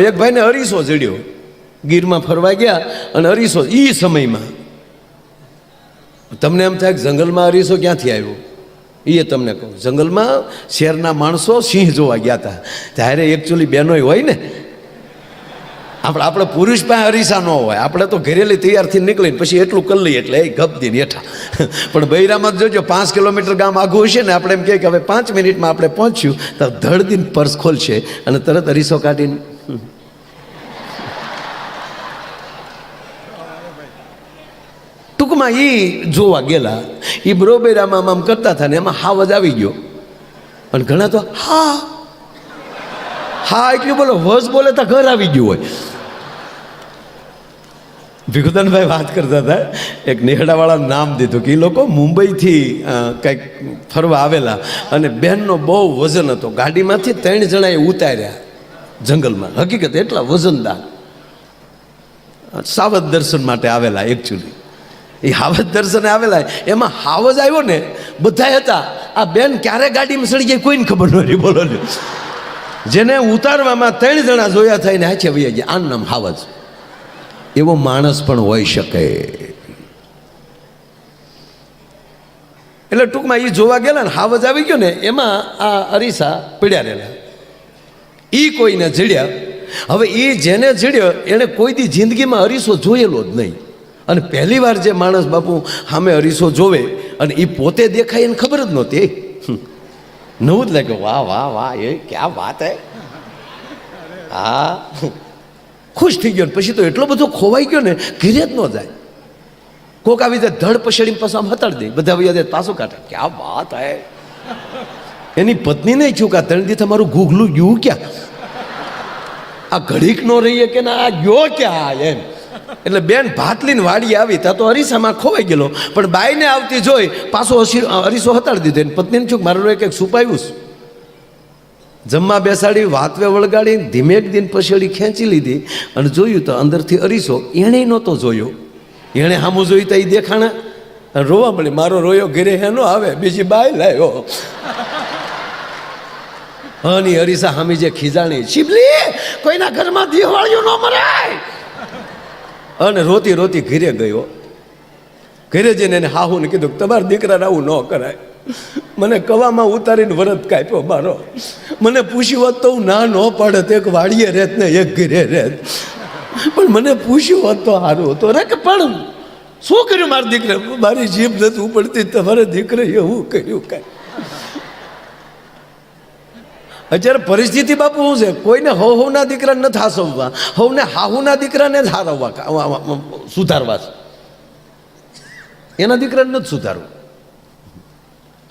એક ભાઈને અરીસો જડ્યો ગીરમાં ફરવા ગયા અને અરીસો એ સમયમાં. તમને એમ થાય કે જંગલમાં અરીસો ક્યાંથી આવ્યો? એ તમને કહું. જંગલમાં શહેરના માણસો સિંહ જોવા ગયા હતા ત્યારે એકચ્યુઅલી બહેનોય હોય ને. આપણે આપણે પુરુષ પાસે અરીસા ન હોય. આપણે તો ઘરેલી તૈયારથી નીકળીને પછી એટલું કરી લઈએ એટલે એ ગપ દઈને હેઠા. પણ બૈરામાં જોજો, પાંચ કિલોમીટર ગામ આઘું હશે ને, આપણે એમ કહીએ કે હવે પાંચ મિનિટમાં આપણે પહોંચ્યું, તો ધડદીને પર્સ ખોલશે અને તરત અરીસો કાઢીને ટૂંકમાં એ જોવા ગયેલા એ બરોબર આમ આમ કરતા હતા ને એમાં હાવજ આવી ગયો. અને ઘણા તો હા હા એટલું બોલો, વસ બોલે તો ઘર આવી ગયું હોય. ભીખુદાનભાઈ વાત કરતા હતા, એક નેહડાવાળા નામ દીધું કે એ લોકો મુંબઈથી કંઈક ફરવા આવેલા અને બહેનનો બહુ વજન હતો. ગાડીમાંથી ત્રણ જણાએ ઉતાર્યા. જંગલમાં. હકીકત એટલા વજનદાર. સાવધ દર્શન માટે આવેલા એકચ્યુઅલી એ હાવજ દર્શને આવેલા. એમાં હાવજ આવ્યો ને બધા હતા. આ બેન ક્યારે ગાડીમાં સડી જાય કોઈને ખબર નથી બોલો લ્યો. જેને ઉતારવામાં ત્રણ જણા જોયા થઈને હાચે વૈયા ગયા. આનું નામ હાવજ. એવો માણસ પણ હોઈ શકે. એટલે ટૂંકમાં એ જોવા ગયેલા ને, હાવજ આવી ગયો ને, એમાં આ અરીસા પીડ્યા રહેલા. એ કોઈને જડ્યા. હવે એ જેને જડ્યો એણે કોઈ દી જિંદગીમાં અરીસો જોયેલો જ નહીં. અને પહેલી વાર જે માણસ બાપુ સામે અરીસો જોવે અને એ પોતે દેખાય એને ખબર જ નહોતી નવું જ લાગે વાહ વાહ વાહ, એ ક્યાં વાત હે? હા. ખુશ થઈ ગયો પછી તો એટલો બધો ખોવાઈ ગયો ને, ઘીરે જ ન જાય. કોક આવી જાય ધડ પછાડીને પાછું આમ હતાડી દે. બધા વૈયા પાછું કાઢે. ક્યાં વાત હે? એની પત્ની નહીં છું કે ત્રણ દી તમારું ઘૂઘલું ગયું ક્યાં? આ ઘડીક નો રહીએ કે ના, આ ગયો ક્યાં એમ? એટલે બેન, ભાતલીને વાડી આવી, ત્યાં તો અરીસામાં ખોવાઈ ગયેલો. પણ બાઈને આવતી જોઈ, પાછો અરીસો હતાડી દીધો. એને પત્નીને ચૂક મારું એક એક સુપાવ્યું છે. જમવા બેસાડી, વાતવે વળગાડી ધીમેક દિન પછેડી ખેંચી લીધી અને જોયું તો અંદરથી અરીસો એણે નહોતો જોયો. એણે સામું જોયું તો એ દેખાણા. રોવા મળી, મારો રોયો ઘરે હેનો આવે, બીજી બાય લાવ્યો હની હરીસા હામી જે ખીજાણી. શિબલી, કોઈના ઘરમાં દિવાળીઓ ન મરાય અને રોતી રોતી ઘીરે ગયો. ઘરે જઈને એને હાહુને કીધું તમારા દીકરાને આવું ન કરાય. મને કવામાં ઉતારીને વરત કાપ્યો મારો. મને પૂછ્યું હોત તો હું ના ન પડત એક વાડીએ રહેત ને એક ઘરે રહેત. પણ મને પૂછ્યું હોત તો સારું હતું. રે કે પણ શું કર્યું મારા દીકરા મારી જીભ નથી ઉપડતી. તમારા દીકરે એવું કર્યું કાંઈ. અત્યારે પરિસ્થિતિ બાપુ શું છે? કોઈને હવ હવના દીકરાને નથી હાસવવા. હવને હાહુના દીકરાને જ હારવવા સુધારવા એના દીકરાને નથી સુધારવું.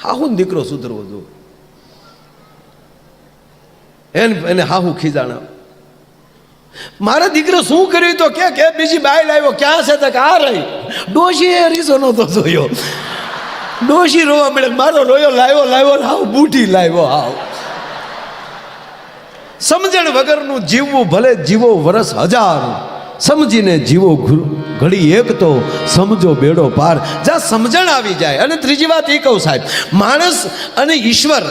હાહુનો દીકરો સુધરવો જો એને એને હાહુ ખીજાણા. મારો દીકરો શું કર્યું તો કે કે બીજી બાય લાવ્યો. ક્યાં છે તક આ રહી. ડોશી એ રીસો નહોતો જોયો. ડોશી રોવા મળે મારો રોયો, લાવ્યો લાવ્યો હાવ બૂઢી લાવ્યો, હાવ. સમજણ વગરનું જીવવું ભલે જીવો વરસ હજાર, સમજીને જીવો ઘડી એક તો સમજો બેડો પાર. જ્યાં સમજણ આવી જાય. અને ત્રીજી વાત એ કહું સાહેબ, માણસ અને ઈશ્વર,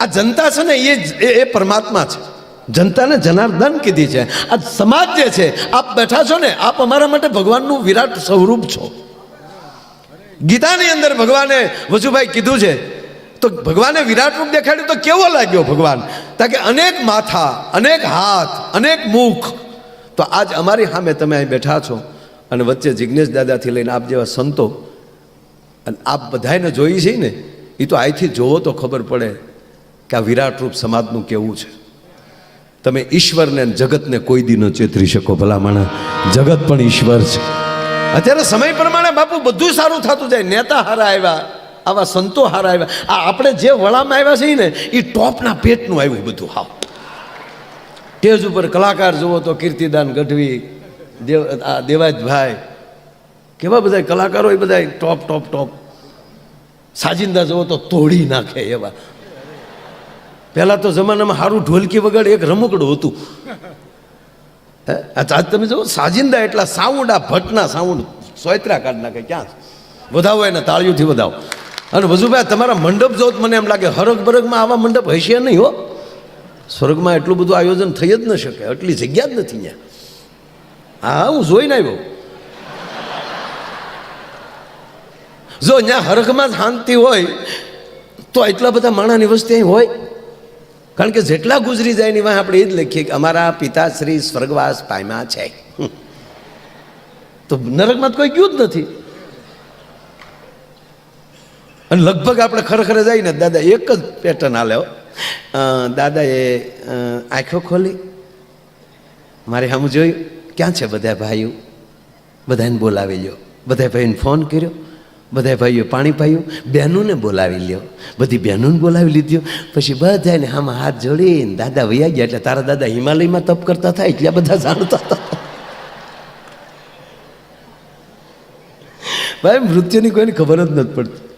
આ જનતા છે ને એ એ પરમાત્મા છે. જનતાને જનાર્દન કીધી છે. આ સમાજ જે છે, આપ બેઠા છો ને, આપ અમારા માટે ભગવાનનું વિરાટ સ્વરૂપ છો. ગીતાની અંદર ભગવાને વજુભાઈ કીધું છે તો ભગવાને વિરાટ રૂપ દેખાડ્યું તો કેવો લાગ્યો ભગવાન? તા કે અનેક માથા, અનેક હાથ, અનેક મુખ. તો આજ અમારી સામે તમે અહીં બેઠા છો અને વચ્ચે જિજ્ઞેશ દાદાથી લઈને આપ જેવા સંતો અને આપ બધાને જોઈ છે ને એ તો અહીંથી જોવો તો ખબર પડે કે આ વિરાટ રૂપ સમાજનું કેવું છે. તમે ઈશ્વરને જગતને કોઈ દી ન ચેતરી શકો ભલામણા જગત પણ ઈશ્વર છે. અત્યારે સમય પ્રમાણે બાપુ બધું સારું થતું જાય. નેતા હારા આવ્યા. આવા સંતો હારા આવ્યા. આ આપણે જે વળામાં આવ્યા છીએ ને એ ટોપના પેટનું આવ્યું બધું હાવ સ્ટેજ ઉપર કલાકાર જુઓ તો કીર્તિદાન ગઢવી, દેવ, આ દેવાજભાઈ, કેવા બધા કલાકારો એ બધા ટોપ ટોપ ટોપ. સાજિંદા જુઓ તો તોડી નાખે એવા. પહેલાં તો જમાનામાં સારું ઢોલકી વગર એક રમકડું હતું. હે? આજ તમે જુઓ, સાજિંદા એટલા સાઉન્ડ આ ભટ્ટના સાઉન્ડ સોયત્રા કાઢ નાખે ક્યાં? વધાવો એને, તાળીઓથી વધાવો. અને વજુભાઈ તમારા મંડપ જોત મને એમ લાગે હરગ બરગમાં આવા મંડપ હશે નહીં હો. સ્વર્ગમાં એટલું બધું આયોજન થઈ જ ન શકે, એટલી જગ્યા જ નથી ત્યાં હા, હું જોઈને આવ્યો. જો ત્યાં હરખમાં શાંતિ હોય, તો એટલા બધા માણાની વસ્તી અહીં હોય. કારણ કે જેટલા ગુજરી જાય એની વાંહે આપણે એ જ લખીએ કે અમારા પિતાશ્રી સ્વર્ગવાસ પાયમાં છે. તો નરકમાં કોઈ ગયું જ નથી. અને લગભગ આપણે ખરેખર જઈએ ને દાદા એક જ પેટર્ન હાલે. દાદાએ આંખો ખોલી. મારે હમ જોયું, ક્યાં છે બધા ભાઈઓ? બધાને બોલાવી લ્યો. બધા ભાઈને ફોન કર્યો. બધા ભાઈઓ પાણી પાયું. બહેનોને બોલાવી લ્યો. બધી બહેનોને બોલાવી લીધો પછી બધાને આમાં હાથ જોડીને દાદા વૈયા ગયા એટલે તારા દાદા હિમાલયમાં તપ કરતા થાય એટલે બધા જાણતા હતા. ભાઈ, મૃત્યુની કોઈને ખબર જ નથી પડતી.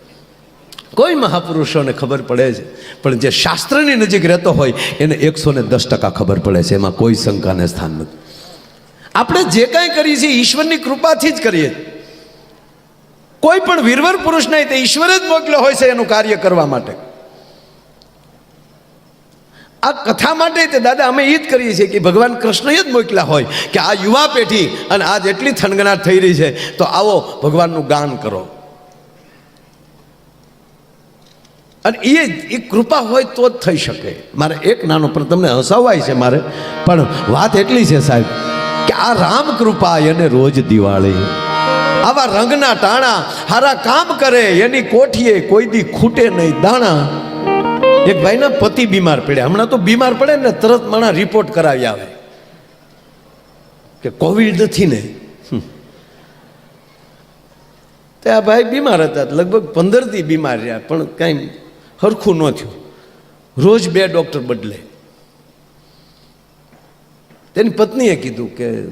કોઈ મહાપુરુષોને ખબર પડે છે. પણ જે શાસ્ત્રની નજીક રહેતો હોય, એને એકસો ને દસ ટકા ખબર પડે છે. એમાં કોઈ શંકાને સ્થાન નથી. આપણે જે કાંઈ કરીએ છીએ, ઈશ્વરની કૃપાથી જ કરીએ. કોઈ પણ વીરવર પુરુષ નહીં, તે ઈશ્વરે જ મોકલ્યો હોય છે એનું કાર્ય કરવા માટે. આ કથા માટે તે દાદા, અમે એ જ કરીએ છીએ કે ભગવાન કૃષ્ણએ જ મોકલ્યા હોય કે આ યુવા પેઢી અને આજ એટલી થનગનાટ થઈ રહી છે, તો આવો ભગવાનનું ગાન કરો. અને એ એ કૃપા હોય તો જ થઈ શકે. મારે એક નાનો પણ તમને હસાવાય છે મારે, પણ વાત એટલી છે સાહેબ કે આ રામ કૃપા એને રોજ દિવાળી. આવા રંગના ટાણા, હારા કામ કરે, એની કોઠીએ કોઈ દી ખૂટે નહીં. દાણા, એક ભાઈના પતિ બીમાર પડ્યા. હમણાં તો બીમાર પડે ને તરત માણા રિપોર્ટ કરાવી આવે. કે કોવિડ નથી ને? તે આ ભાઈ બીમાર હતા, લગભગ પંદરથી બીમાર રહ્યા, પણ કાંઈ હરખું ન થયું. રોજ બે ડૉક્ટર બદલે. તેની પત્નીએ કીધું કે,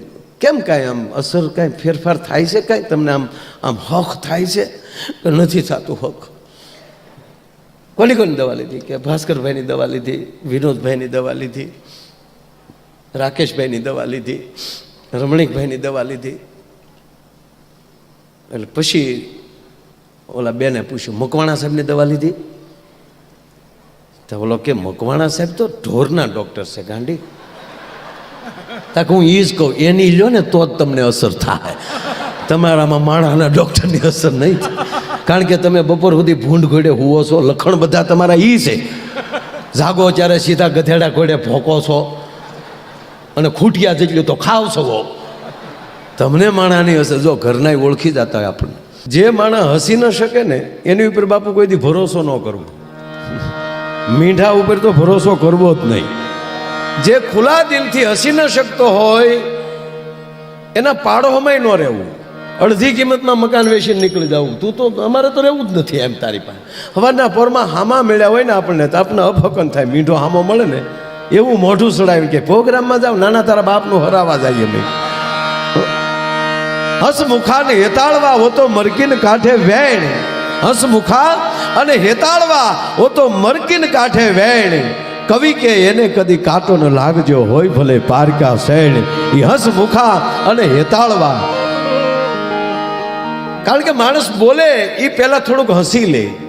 કેમ કાંઈ આમ અસર, કાંઈ ફેરફાર થાય છે? કાંઈ તમને આમ આમ હક થાય છે? કે નથી થતું હક? કોની કોની દવા લીધી, કે ભાસ્કરભાઈની દવા લીધી, વિનોદભાઈની દવા લીધી, રાકેશભાઈની દવા લીધી, રમણીકભાઈની દવા લીધી. એટલે પછી ઓલા બેને પૂછ્યું, મકવાણા સાહેબની દવા લીધી? તો ઓલો કે મકવાણા સાહેબ તો ઢોરના ડૉક્ટર છે, ગાંડી. તાક હું એ જ કહું, એની લ્યો ને તો જ તમને અસર થાય. તમારામાં માણાના ડૉક્ટરની અસર નહીં કારણ કે તમે બપોર સુધી ભૂંડ ઘોડે હુવો છો, લખણ બધા તમારા ઈ છે. જાગો ત્યારે સીધા ગધેડા ઘોડે ભોંકો છો. અને ખૂટિયા જેટલું તો ખાવ છો તમને માણાની અસર, જો ઘરના ઓળખી જતા હોય આપણને. જે માણા હસી ન શકે ને, એની ઉપર બાપુ કોઈ દી ભરોસો ન કરવો. મીઠા ઉપર તો ભરોસો કરવો જ નહીં. જે ખુલ્લા દિલથી હસી ન શકતો હોય, એના પાડોમાં ન રહેવું. અડધી કિંમતમાં મકાન વેચીને નીકળી જવું તું તો, અમારે તો રહેવું જ નથી એમ તારી પાસે. હવારના પોરમાં હામા મળ્યા હોય ને આપણને, તો આપણને અફકન થાય. મીઠો હામો મળે ને, એવું મોઢું સડાવી કે, પ્રોગ્રામમાં જાવ નાના તારા બાપનું હરાવા જઈએ મેં હસમુખાને હેતાળવા હોતો મરકીને કાંઠે વેણ. હસમુખા અને હેતાળવા હો તો મરકીન કાંઠે વેણ. કવિ કે એને કદી કાંટો ન લાગજો, હોય ભલે પારકા શેણ. એ હસમુખા અને હેતાળવા. કારણ કે માણસ બોલે એ પહેલા થોડુંક હસી લે.